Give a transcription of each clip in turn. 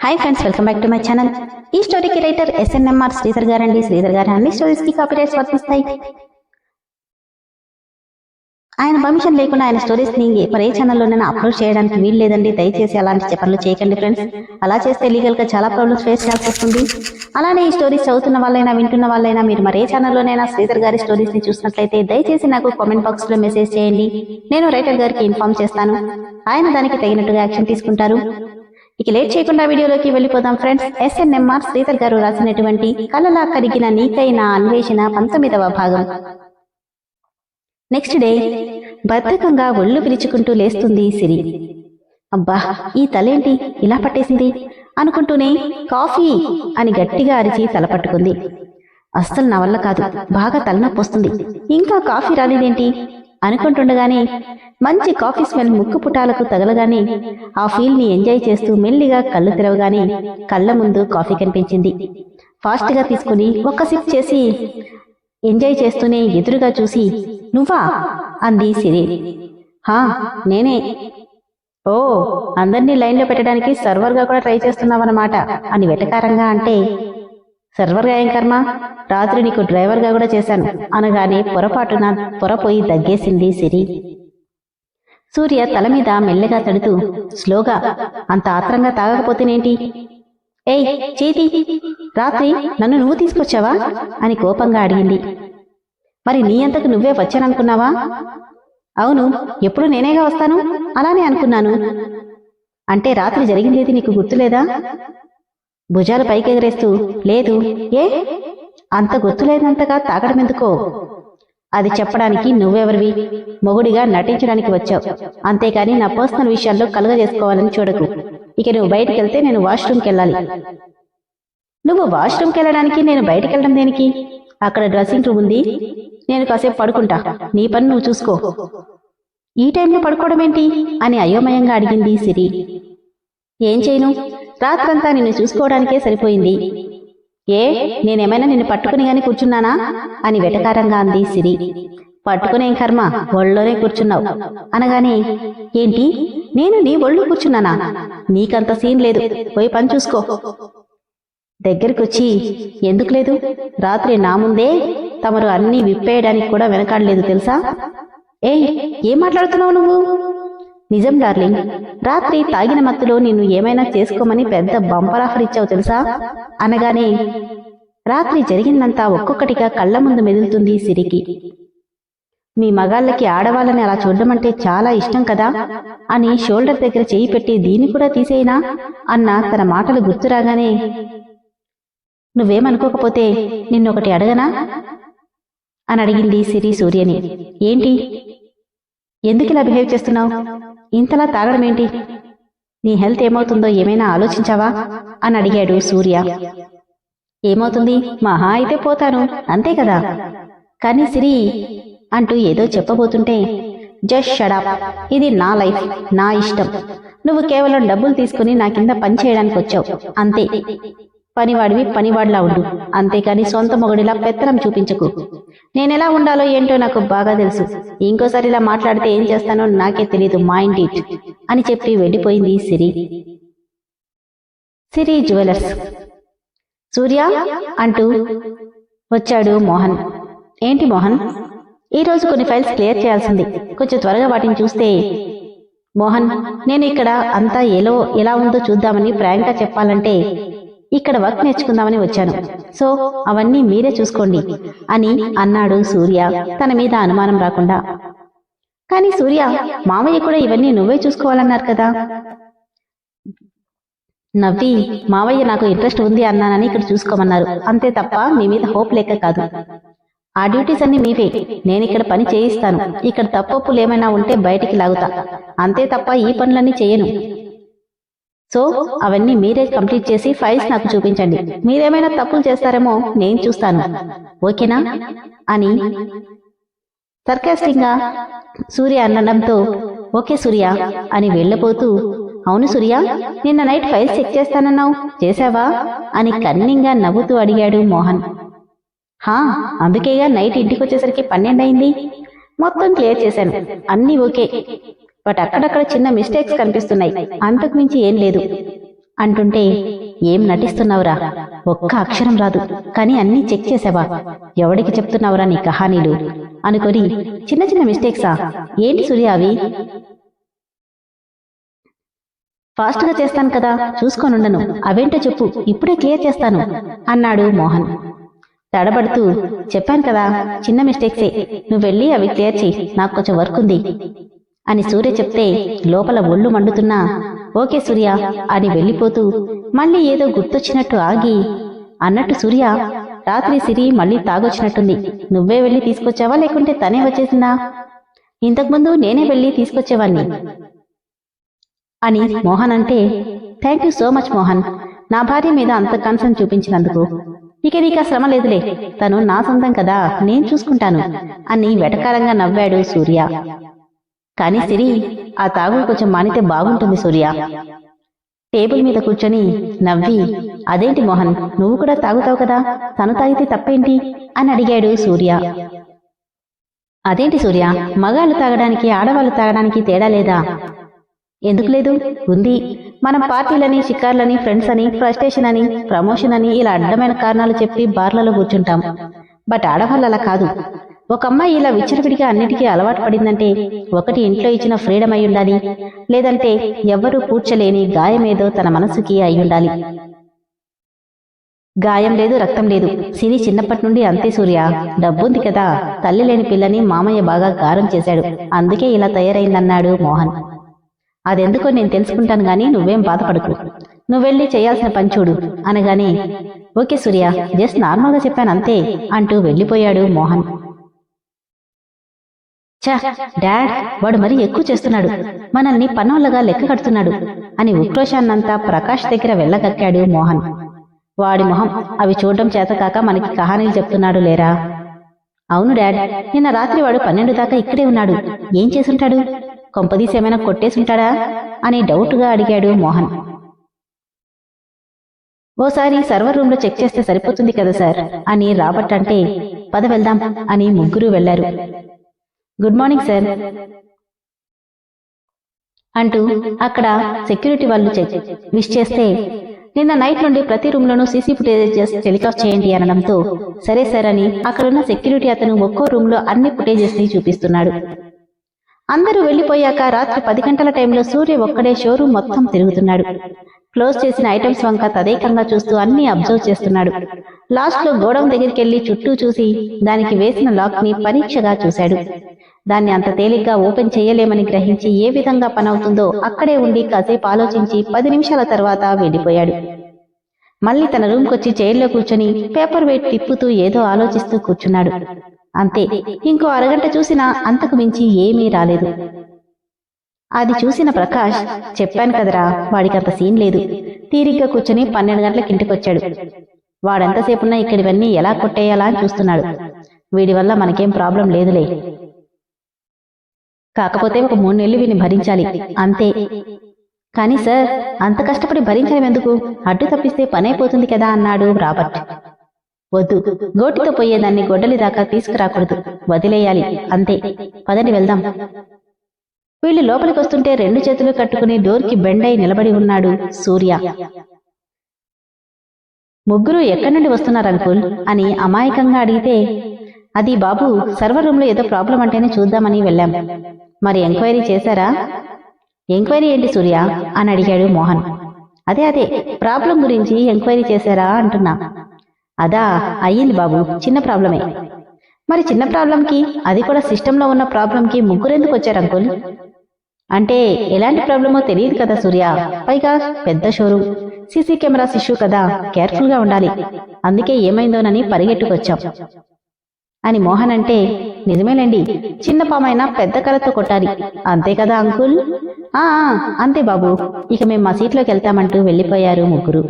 Hi friends welcome back to my channel ఈ స్టోరీకి writer SNMR Sridhar గారు అండి శ్రీధర్ గారు అన్ని స్టోరీస్కి కాపీ రైట్స్ వర్తిస్తాయి. ఆయన పర్మిషన్ లేకుండా ఆయన స్టోరీస్ని ఏ ఛానల్లోనైనా అప్లోడ్ చేయడానికి వీలు లేదండి. దయచేసి అలాంటి పనులు చేయకండి ఫ్రెండ్స్ అలా చేస్తే లీగల్గా చాలా ప్రాబ్లమ్స్ ఫేస్ చేయాల్సి వస్తుంది. అలానే ఈ స్టోరీస్ చదువుతున్న వాళ్ళైనా వింటున్న వాళ్ళైనా మీరు మరే ఛానల్లోనైనా శ్రీధర్ గారి స్టోరీస్ని చూసినట్లయితే దయచేసి నాకు కామెంట్ బాక్స్లో మెసేజ్ చేయండి. నేను రైటర్ గారికి ఇన్ఫార్మ్ చేస్తాను. ఆయన దానికి తగినట్టుగా యాక్షన్ తీసుకుంటారు. ఇక లేట్ చేయకుండా వీడియోలోకి వెళ్ళిపోదాం ఫ్రెండ్స్. ఎస్ఎన్ఎంఆర్ శ్రీధర్ గారు రాసినటువంటి కలలా కరిగిన నీకైన అన్వేషణ పంతొమ్మిదవ భాగం. నెక్స్ట్ డే బద్ధకంగా ఒళ్ళు పిలుచుకుంటూ లేస్తుంది సిరి. అబ్బా ఈ తలేంటి ఇలా పట్టేసింది? అనుకుంటూనే కాఫీ అని గట్టిగా అరిచి తల పట్టుకుంది. అస్సలు నా వల్ల కాదు బాగా తలనొప్పి వస్తుంది. ఇంకా కాఫీ రాలేదేంటి? అనుకుంటుండగానే మంచి కాఫీ స్మెల్ ముక్కు పుటాలకు తగలగానే ఆ ఫీల్ని ఎంజాయ్ చేస్తూ మెల్లిగా కళ్ళు తెరవగానే కళ్ళ ముందు కాఫీ కనిపించింది. ఫాస్ట్గా తీసుకుని ఒక్క సిప్ చేసి ఎంజాయ్ చేస్తూనే ఎదురుగా చూసి నువ్వా? అంది సిరి. హా నేనే. ఓ అందరినీ లైన్లో పెట్టడానికి సర్వర్గా కూడా ట్రై చేస్తున్నావన్నమాట. అని వెటకారంగా అంటే సర్వర్గా ఏం కర్మ? రాత్రి నీకు డ్రైవర్గా కూడా చేశాను. అనగానే పొరపాటున పొరపోయి దగ్గేసింది సిరి. సూర్య తల మీద మెల్లగా తడుతూ స్లోగా అంత ఆత్రంగా తాగకపోతేనేంటి? ఏయ్ చేతి రాత్రి నన్ను నువ్వు తీసుకొచ్చావా? అని కోపంగా అడిగింది. మరి నీ అంతకు నువ్వే వచ్చాననుకున్నావా? అవును ఎప్పుడు నేనేగా వస్తాను? అలానే అనుకున్నాను. అంటే రాత్రి జరిగిందేది నీకు గుర్తులేదా? భుజాలు పైకెగరేస్తూ లేదు ఏ? అంత గుర్తులేనంతగా తాగడం ఎందుకో అది చెప్పడానికి నువ్వెవరివి? మొగుడిగా నటించడానికి వచ్చావు. అంతేకాని నా పర్సనల్ విషయాల్లో కలుగ చేసుకోవాలని చూడకు. ఇక నువ్వు బయటికి వెళ్తే నేను వాష్రూమ్కి వెళ్ళాలి. నువ్వు వాష్రూమ్కి వెళ్ళడానికి నేను బయటికి వెళ్ళడం దేనికి? అక్కడ డ్రెస్సింగ్ రూమ్ ఉంది. నేను కాసేపు పడుకుంటా. నీ పని నువ్వు చూసుకో. ఈ టైంలో పడుకోవడం ఏంటి? అని అయోమయంగా అడిగింది సిరి. ఏం చేయను? రాత్రంతా నిన్ను చూసుకోవడానికే సరిపోయింది. ఏ నేనేమైనా నిన్ను పట్టుకుని గాని కూర్చున్నానా? అని వెటకారంగా అంది సిరి. పట్టుకునేం కర్మ? ఒళ్ళోనే కూర్చున్నావు. అనగానే ఏంటి? నేను నీ ఒళ్ళు కూర్చున్నానా? నీకంత సీన్ లేదు. పోయి పని చూసుకో. దగ్గరికొచ్చి ఎందుకు లేదు? రాత్రి నా ముందే తమరు అన్నీ విప్పేయడానికి కూడా వెనకాడలేదు తెలుసా? ఏ ఏం మాట్లాడుతున్నావు నువ్వు? నిజం డార్లింగ్ రాత్రి తాగిన మత్తులో నిన్ను ఏమైనా చేసుకోమని పెద్ద బంపర్ ఆఫర్ ఇచ్చావు తెలుసా? అనగానే రాత్రి జరిగిందంతా ఒక్కొక్కటిగా కళ్ళ ముందు మెదులుతుంది సిరికి. మీ మగాళ్ళకి ఆడవాళ్ళని అలా చూడడం అంటే చాలా ఇష్టం కదా? అని షోల్డర్ దగ్గర చేయి పెట్టి దీన్ని కూడా తీసేయినా? అన్న తన మాటలు గుర్తురాగానే నువ్వేమనుకోకపోతే నిన్నొకటి అడగనా? అని అడిగింది సిరి సూర్యని. ఏంటి? ఎందుకు ఇలా బిహేవ్ చేస్తున్నావు? ఇంతలా తాగడం ఏంటి? నీ హెల్త్ ఏమవుతుందో ఏమైనా ఆలోచించావా? అని అడిగాడు సూర్య. ఏమవుతుంది? మహా అయితే పోతాను అంతే కదా? కానీ సిరి అంటూ ఏదో చెప్పబోతుంటే జస్ట్ షడాప్ ఇది నా లైఫ్ నా ఇష్టం. నువ్వు కేవలం డబ్బులు తీసుకుని నా కింద పని చేయడానికి వచ్చావు అంతే. పనివాడివి పనివాడిలా ఉండు అంతేకాని సొంత మొగుడిలా పెత్తనం చూపించకు. నేనెలా ఉండాలో ఏంటో నాకు బాగా తెలుసు. ఇంకోసారి ఇలా మాట్లాడితే ఏం చేస్తానో నాకే తెలియదు మైండ్ ఇట్ అని చెప్పి వెళ్ళిపోయింది సిరి. సిరి జ్యువెలర్స్. సూర్య అంటూ వచ్చాడు మోహన్. ఏంటి మోహన్? ఈ రోజు కొన్ని ఫైల్స్ క్లియర్ చేయాల్సింది. కొంచెం త్వరగా వాటిని చూస్తే. మోహన్ నేను ఇక్కడ అంతా ఎలా ఎలా ఉందో చూద్దామని ఫ్రాంక్గా చెప్పాలంటే ఇక్కడ వర్క్ నేర్చుకుందామని వచ్చాను. సో అవన్నీ మీరే చూసుకోండి అని అన్నాడు సూర్య తన మీద అనుమానం రాకుండా. కానీ సూర్య మామయ్య కూడా ఇవన్నీ నువ్వే చూసుకోవాలన్నారు కదా. నవ్వి మావయ్య నాకు ఇంట్రెస్ట్ ఉంది అన్నానని ఇక్కడ చూసుకోమన్నారు. అంతే తప్ప మీ మీద హోప్ లేక కాదు. ఆ డ్యూటీస్ అన్ని మీవే. నేను ఇక్కడ పని చేయిస్తాను. ఇక్కడ తప్పప్పులు ఏమైనా ఉంటే బయటికి లాగుతా. అంతే తప్ప ఈ పనులన్నీ చేయను. సో అవన్నీ మీరే కంప్లీట్ చేసి ఫైల్స్ నాకు చూపించండి. మీరేమైనా తప్పులు చేస్తారేమో నేను చూస్తాను. ఓకేనా? అని సర్కాస్టింగ్గా సూర్య అనడంతో ఓకే సూర్య అని వెళ్ళబోతూ అవును సూర్య నిన్న నైట్ ఫైల్స్ చెక్ చేస్తానన్నావు. చేసావా అని కన్నింగా నవ్వుతూ అడిగాడు మోహన్. హా అందుకేగా నైట్ ఇంటికి వచ్చేసరికి పన్నెండు అయింది మొత్తం క్లియర్ చేశాను. అన్నీ ఓకే. బట్ అక్కడక్కడ చిన్న మిస్టేక్స్ కనిపిస్తున్నాయి. అంతకు మించి ఏం లేదు. అంటుంటే ఏం నటిస్తున్నావురా? ఒక్క అక్షరం రాదు. కానీ అన్నీ చెక్ చేసావా? ఎవడికి చెప్తున్నావురా నీ కహానీలు? అనుకొని చిన్న చిన్న మిస్టేక్సా? ఏంటి సూర్య అవి? ఫాస్ట్గా చేస్తాను కదా. చూసుకోనుండను. అవేంటో చెప్పు. ఇప్పుడే క్లియర్ చేస్తాను అన్నాడు మోహన్. తడబడుతూ చెప్పాను కదా చిన్న మిస్టేక్సే. నువ్వు వెళ్ళి అవి క్లియర్ చేయి నాకు కొంచెం వర్క్ ఉంది అని సూర్య చెప్తే లోపల ఒళ్ళు మండుతున్నా ఓకే సూర్య అని వెళ్ళిపోతూ మళ్ళీ ఏదో గుర్తొచ్చినట్టు ఆగి అన్నట్టు సూర్య రాత్రి సిరి మళ్ళీ తాగొచ్చినట్టుంది. నువ్వే వెళ్ళి తీసుకొచ్చావా లేకుంటే తనే వచ్చేసిందా? ఇంతకుముందు నేనే వెళ్ళి తీసుకొచ్చేవాణ్ణి. అని మోహన్ అంటే thank you so much Mohan. నా భార్య మీద అంత కన్సర్న్ చూపించినందుకు. ఇక నీకు శ్రమ లేదులే. తను నా సొంతం కదా నేను చూసుకుంటాను. అని వెటకారంగా నవ్వాడు సూర్య. కానీ సిరి ఆ తాగుడు కొంచెం మానితే బాగుంటుంది సూర్య. టేబుల్ మీద కూర్చొని నవ్వి అదేంటి మోహన్ నువ్వు కూడా తాగుతావు కదా? తను తాగితే తప్పేంటి? అని అడిగాడు సూర్య. అదేంటి సూర్య మగాళ్ళు తాగడానికి ఆడవాళ్ళు తాగడానికి తేడా లేదా? ఎందుకు లేదు? ఉంది. మనం పార్టీలని షికార్లని ఫ్రెండ్స్ అని ఫ్రస్ట్రేషన్ అని ప్రమోషన్ అని ఇలా అడ్డమైన కారణాలు చెప్పి బార్లలో కూర్చుంటాం. బట్ ఆడవాళ్ళు అలా కాదు. ఒక అమ్మాయి ఇలా విచ్చలవిడిగా అన్నిటికీ అలవాటు పడిందంటే ఒకటి ఇంట్లో ఇచ్చిన ఫ్రీడమ్ అయి ఉండాలి లేదంటే ఎవ్వరూ పూడ్చలేని గాయమేదో తన మనసుకి అయి ఉండాలి. గాయం లేదు రక్తం లేదు. సిరి చిన్నప్పటి నుండి అంతే సూర్య. డబ్బుంది కదా. తల్లి లేని పిల్లని మామయ్య బాగా గారం చేశాడు. అందుకే ఇలా తయారైందన్నాడు మోహన్. అదెందుకో నేను తెలుసుకుంటాను గాని నువ్వేం బాధపడకు. నువ్వెళ్ళి చేయాల్సిన పని చూడు. అనగానే ఓకే సూర్య జస్ట్ నార్మల్గా చెప్పాను అంతే అంటూ వెళ్ళిపోయాడు మోహన్. ఛా డాడ్ వాడు మరీ ఎక్కువ చేస్తున్నాడు. మనల్ని పనోళ్ళగా లెక్క కడుతున్నాడు అని ఉక్రోషాన్నంతా ప్రకాష్ దగ్గర వెళ్ళగక్కాడు మోహన్. వాడి మొహం అవి చూడడం చేతకాక మనకి కహానీలు చెప్తున్నాడు లేరా? అవును డాడ్. నిన్న రాత్రి వాడు పన్నెండు దాకా ఇక్కడే ఉన్నాడు. ఏం చేసుంటాడు కొంపదీసి ఏమైనా కొట్టేసుంటాడా? అని డౌట్గా అడిగాడు మోహన్. ఓసారి సర్వర్ రూమ్లో చెక్ చేస్తే సరిపోతుంది కదా సార్? అని రాబర్ట్ అంటే పద వెళ్దాం అని ముగ్గురు వెళ్ళారు గుడ్ మార్నింగ్ సార్ అంటూ అక్కడ సెక్యూరిటీ వాళ్ళు విష్ చేస్తే నిన్న నైట్ నుండి ప్రతి రూమ్ లోనూ సీసీ ఫుటేజెస్ టెలికాస్ట్ చేయండి అనడంతో సరే సార్ అని అక్కడున్న సెక్యూరిటీ అతను ఒక్కో రూమ్లో అన్ని ఫుటేజెస్ని చూపిస్తున్నాడు. అందరూ వెళ్ళిపోయాక రాత్రి పది గంటల టైంలో సూర్య ఒక్కడే షోరూమ్ మొత్తం తిరుగుతున్నాడు. క్లోజ్ చేసిన ఐటమ్స్ వంక తదేకంగా చూస్తూ అన్ని అబ్జర్వ్ చేస్తున్నాడు. లాస్ట్లో గోడౌన్ దగ్గరికి వెళ్ళి చుట్టూ చూసి దానికి వేసిన లాక్ని పరీక్షగా చూశాడు. దాన్ని అంత తేలిగ్గా ఓపెన్ చేయలేమని గ్రహించి ఏ విధంగా పనవుతుందో అక్కడే ఉండి కాసేపు ఆలోచించి పది నిమిషాల తర్వాత వెళ్ళిపోయాడు. మళ్ళీ తన రూమ్కొచ్చి చైర్లో కూర్చొని పేపర్ వెయిట్ తిప్పుతూ ఏదో ఆలోచిస్తూ కూర్చున్నాడు. అంతే ఇంకో అరగంట చూసినా అంతకు మించి ఏమీ రాలేదు. అది చూసిన ప్రకాష్ చెప్పాను కదరా వాడికి అంత సీన్ లేదు. తీరిగ్గా కూర్చొని పన్నెండు గంటలకు ఇంటికొచ్చాడు వాడెంతసేపున్నా ఇక్కడివన్నీ ఎలా కొట్టేయాలా అని చూస్తున్నాడు. వీడి వల్ల మనకేం ప్రాబ్లం లేదులే. కాకపోతే ఒక మూడు నెలలు వీడిని భరించాలి. అంతే. కానీ సార్ అంత కష్టపడి భరించడం ఎందుకు? అడ్డు తప్పిస్తే పనైపోతుంది కదా అన్నాడు రాబర్ట్. వద్దు. గోటితో పోయేదాన్ని గొడ్డలి దాకా తీసుకురాకూడదు. వదిలేయాలి. అంతే. పదండి వెళ్దాం. వీళ్ళు లోపలికి వస్తుంటే రెండు చేతులు కట్టుకుని డోర్కి బెండై నిలబడి ఉన్నాడు సూర్య. ముగ్గురు ఎక్కడి నుండి వస్తున్నారు అంకుల్? అని అమాయకంగా అడిగితే అది బాబు సర్వర్ రూమ్లో ఏదో ప్రాబ్లం అంటేనే చూద్దామని వెళ్ళాం. మరి ఎంక్వైరీ చేశారా? ఎంక్వైరీ ఏంటి సూర్య? అని అడిగాడు మోహన్. అదే అదే ప్రాబ్లం గురించి ఎంక్వైరీ చేశారా అంటున్నా. అదా అయ్యింది బాబు చిన్న ప్రాబ్లమే. మరి చిన్న ప్రాబ్లంకి అది కూడా సిస్టంలో ఉన్న ప్రాబ్లంకి ముగ్గురెందుకు వచ్చారు అంకుల్? అంటే ఎలాంటి ప్రాబ్లమో తెలియదు కదా సూర్య. పైగా పెద్ద షోరూమ్. సీసీ కెమెరాస్ ఇష్యూ కదా. కేర్ఫుల్గా ఉండాలి. అందుకే ఏమైందోనని పరిగెట్టుకొచ్చాం. అని మోహన్ అంటే నిజమేనండి చిన్న పామైనా పెద్ద కలతో కొట్టాలి. అంతే కదా అంకుల్? ఆ ఆ, అంతే బాబు. ఇక మేము మా సీట్లోకి వెళ్తామంటూ వెళ్ళిపోయారు ముగ్గురు.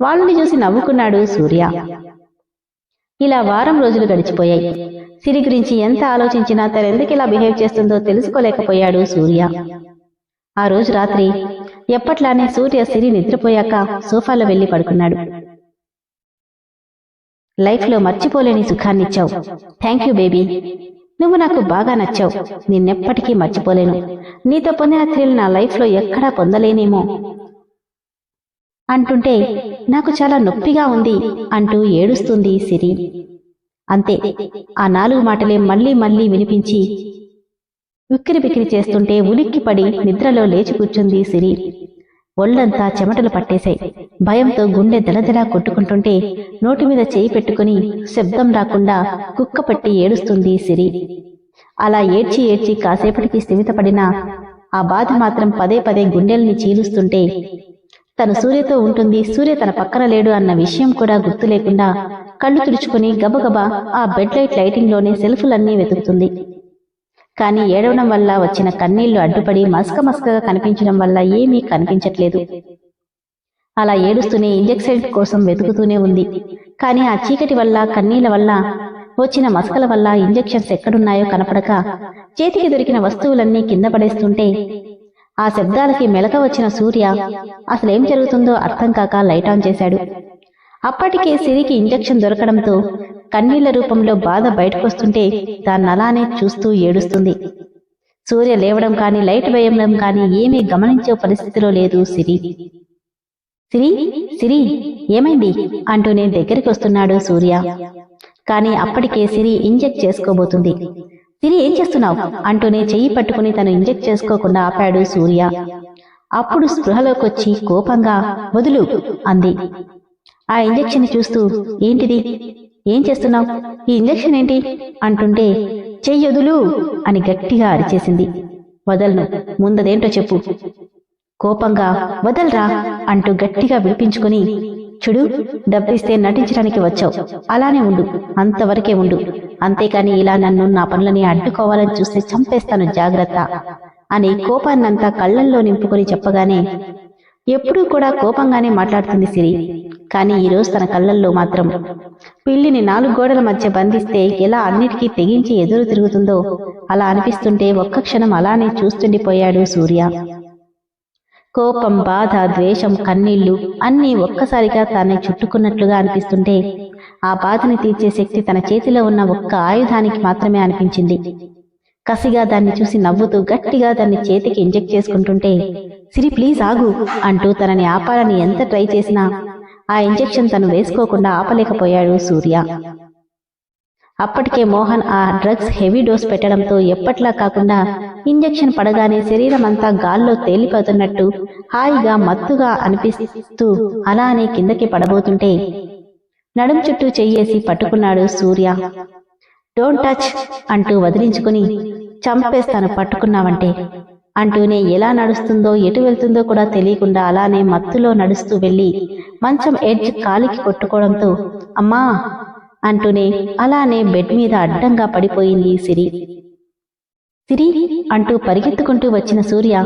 వాళ్ళని చూసి నవ్వుకున్నాడు సూర్య. ఇలా వారం రోజులు గడిచిపోయాయి. సిరి గురించి ఎంత ఆలోచించినా తనెందుకు ఇలా బిహేవ్ చేస్తుందో తెలుసుకోలేకపోయాడు సూర్య. ఆ రోజు రాత్రి ఎప్పట్లానే సూర్య సిరి నిద్రపోయాక సోఫాలో వెళ్ళి పడుకున్నాడు. లైఫ్లో మర్చిపోలేని సుఖాన్నిచ్చావు థ్యాంక్ యూ బేబీ. నువ్వు నాకు బాగా నచ్చావు. నిన్నెప్పటికీ మర్చిపోలేను. నీతో పొందిన థ్రిల్ నా లైఫ్లో ఎక్కడా పొందలేనేమో. అంటుంటే నాకు చాలా నొప్పిగా ఉంది అంటూ ఏడుస్తుంది సిరి. అంతే ఆ నాలుగు మాటలే మళ్ళీ మళ్ళీ వినిపించి ఉక్కిరి బిక్కిరి చేస్తుంటే ఉలిక్కిపడి నిద్రలో లేచి కూర్చుంది సిరి. ఒళ్ళంతా చెమటలు పట్టేశాయి. భయంతో గుండె దలదలా కొట్టుకుంటుంటే నోటి మీద చేయి పెట్టుకుని శబ్దం రాకుండా కుక్క పట్టి ఏడుస్తుంది సిరి. అలా ఏడ్చి ఏడ్చి కాసేపటికి స్థిమితపడిన ఆ బాధ మాత్రం పదే పదే గుండెల్ని చీలుస్తుంటే తను సూర్యతో ఉంటుంది సూర్య తన పక్కన లేడు అన్న విషయం కూడా గుర్తు లేకుండా కళ్ళు తుడుచుకుని గబగబా ఆ బెడ్ లైట్ లైటింగ్లోనే సెల్ఫులన్నీ వెతుకుతుంది. కానీ ఏడవడం వల్ల వచ్చిన కన్నీళ్ళు అడ్డుపడి మసక మసకగా కనిపించడం వల్ల ఏమీ కనిపించట్లేదు. అలా ఏడుస్తూనే ఇంజెక్షన్ కోసం వెతుకుతూనే ఉంది. కానీ ఆ చీకటి వల్ల కన్నీళ్ళ వల్ల వచ్చిన మసకల వల్ల ఇంజెక్షన్స్ ఎక్కడున్నాయో కనపడక చేతికి దొరికిన వస్తువులన్నీ కింద పడేస్తుంటే ఆ శబ్దాలకి మెలక వచ్చిన సూర్య అసలేం జరుగుతుందో అర్థం కాక లైట్ ఆన్ చేశాడు. అప్పటికే సిరికి ఇంజెక్షన్ దొరకడంతో కన్నీళ్ళ రూపంలో బాధ బయటకొస్తుంటే దాన్ని అలానే చూస్తూ ఏడుస్తుంది. సూర్య లేవడం కానీ లైట్ వేయడం కానీ ఏమీ గమనించే పరిస్థితిలో లేదు సిరి. సిరి సిరి ఏమైంది? అంటూనే దగ్గరికి వస్తున్నాడు సూర్య. కానీ అప్పటికే సిరి ఇంజెక్ట్ చేసుకోబోతుంది. సిరి ఏం చేస్తున్నావు? అంటూనే చెయ్యి పట్టుకుని తను ఇంజెక్ట్ చేసుకోకుండా ఆపాడు సూర్య. అప్పుడు స్పృహలోకొచ్చి కోపంగా వదులు అంది. ఆ ఇంజెక్షన్ చూస్తూ ఏంటిది? ఏం చేస్తున్నావు? ఈ ఇంజెక్షన్ ఏంటి? అంటుంటే చెయ్యొదులు అని గట్టిగా అరిచేసింది. వదలను. ముందదేంటో చెప్పు. కోపంగా వదల్రా అంటూ గట్టిగా విడిపించుకుని చూడు డబ్బిస్తే నటించడానికి వచ్చావు. అలానే ఉండు. అంతవరకే ఉండు. అంతేకాని ఇలా నన్ను నా పనులని అడ్డుకోవాలని చూస్తే చంపేస్తాను జాగ్రత్త అని కోపాన్నంతా కళ్ళల్లో నింపుకొని చెప్పగానే ఎప్పుడూ కూడా కోపంగానే మాట్లాడుతుంది సిరి. కానీ ఈరోజు తన కళ్ళల్లో మాత్రం పిల్లిని నాలుగు గోడల మధ్య బంధిస్తే ఎలా అన్నిటికీ తెగించి ఎదురు తిరుగుతుందో అలా అనిపిస్తుంటే ఒక్క క్షణం అలానే చూస్తుండిపోయాడు సూర్య. కోపం బాధ ద్వేషం కన్నీళ్ళు అన్నీ ఒక్కసారిగా తానే చుట్టుకున్నట్లుగా అనిపిస్తుంటే ఆ బాధని తీర్చే శక్తి తన చేతిలో ఉన్న ఒక్క ఆయుధానికి మాత్రమే అనిపించింది. కసిగా దాన్ని చూసి నవ్వుతూ గట్టిగా దాన్ని చేతికి ఇంజెక్ట్ చేసుకుంటుంటే సిరి ప్లీజ్ ఆగు అంటూ తనని ఆపాలని ఎంత ట్రై చేసినా ఆ ఇంజెక్షన్ తను వేసుకోకుండా ఆపలేకపోయాడు సూర్య. అప్పటికే మోహన్ ఆ డ్రగ్స్ హెవీ డోస్ పెట్టడంతో ఎప్పట్లా కాకుండా ఇంజెక్షన్ పడగానే శరీరం అంతా గాల్లో తేలిపోతున్నట్టు హాయిగా మత్తుగా అనిపిస్తూ అలానే కిందకి పడబోతుంటే నడుం చుట్టూ చెయ్యేసి పట్టుకున్నాడు సూర్య. డోంట్ టచ్ అంటూ వదిలించుకుని చంపేస్తాను పట్టుకున్నావంటే అంటూనే ఎలా నడుస్తుందో ఎటు వెళ్తుందో కూడా తెలియకుండా అలానే మత్తులో నడుస్తూ వెళ్ళి మంచం ఎడ్జ్ కాలికి కొట్టుకోవడంతో అమ్మా అంటూనే అలానే బెడ్ మీద అడ్డంగా పడిపోయింది సిరి. సిరి అంటూ పరిగెత్తుకుంటూ వచ్చిన సూర్య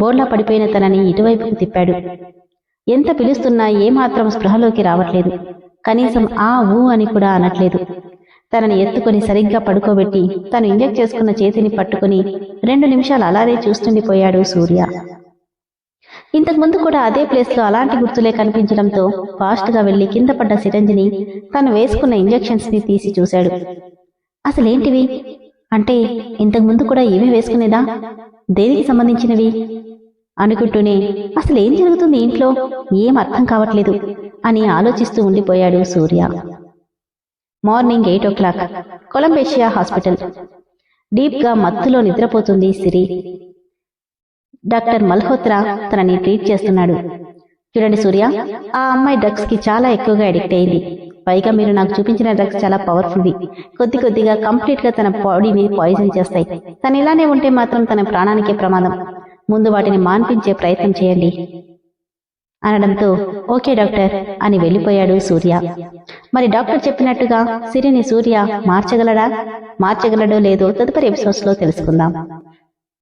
బోర్లా పడిపోయిన తనని ఇటువైపుకు తిప్పాడు. ఎంత పిలుస్తున్నా ఏమాత్రం స్పృహలోకి రావట్లేదు. కనీసం ఆ ఊ అని కూడా అనట్లేదు. తనని ఎత్తుకొని సరిగ్గా పడుకోబెట్టి తను ఇంజెక్ట్ చేసుకున్న చేతిని పట్టుకుని రెండు నిమిషాలు అలానే చూస్తుండిపోయాడు సూర్య. ఇంతకుముందు కూడా అదే ప్లేస్లో అలాంటి గుర్తులే కనిపించడంతో ఫాస్ట్గా వెళ్ళి కింద పడ్డ సిరంజిని తను వేసుకున్న ఇంజెక్షన్స్ని తీసి చూశాడు. అసలేంటివి? అంటే ఇంతకు ముందు కూడా ఏమీ వేసుకునేదా? దేనికి సంబంధించినవి? అనుకుంటూనే అసలు ఏం జరుగుతుంది ఇంట్లో? ఏం అర్థం కావట్లేదు అని ఆలోచిస్తూ ఉండిపోయాడు Surya. Morning eight o'clock Columbia Asia hospital. డీప్గా మత్తులో నిద్రపోతుంది సిరి. డాక్టర్ మల్హోత్రా తనని ట్రీట్ చేస్తున్నాడు. చూడండి సూర్య ఆ అమ్మాయి డ్రగ్స్కి చాలా ఎక్కువగా అడిక్ట్ అయింది. పైగా మీరు నాకు చూపించిన డ్రగ్స్ చాలా పవర్ఫుల్వి. కొద్ది కొద్దిగా కంప్లీట్గా తన బాడీని పాయిజన్ చేస్తాయి. తను ఇలానే ఉంటే మాత్రం తన ప్రాణానికే ప్రమాదం. ముందు వాటిని మాన్పించే ప్రయత్నం చేయండి. అనడంతో ఓకే డాక్టర్ అని వెళ్ళిపోయాడు సూర్య. మరి డాక్టర్ చెప్పినట్టుగా సిరిని సూర్య మార్చగలడా? మార్చగలడో లేదో తదుపరి ఎపిసోడ్స్లో తెలుసుకుందాం.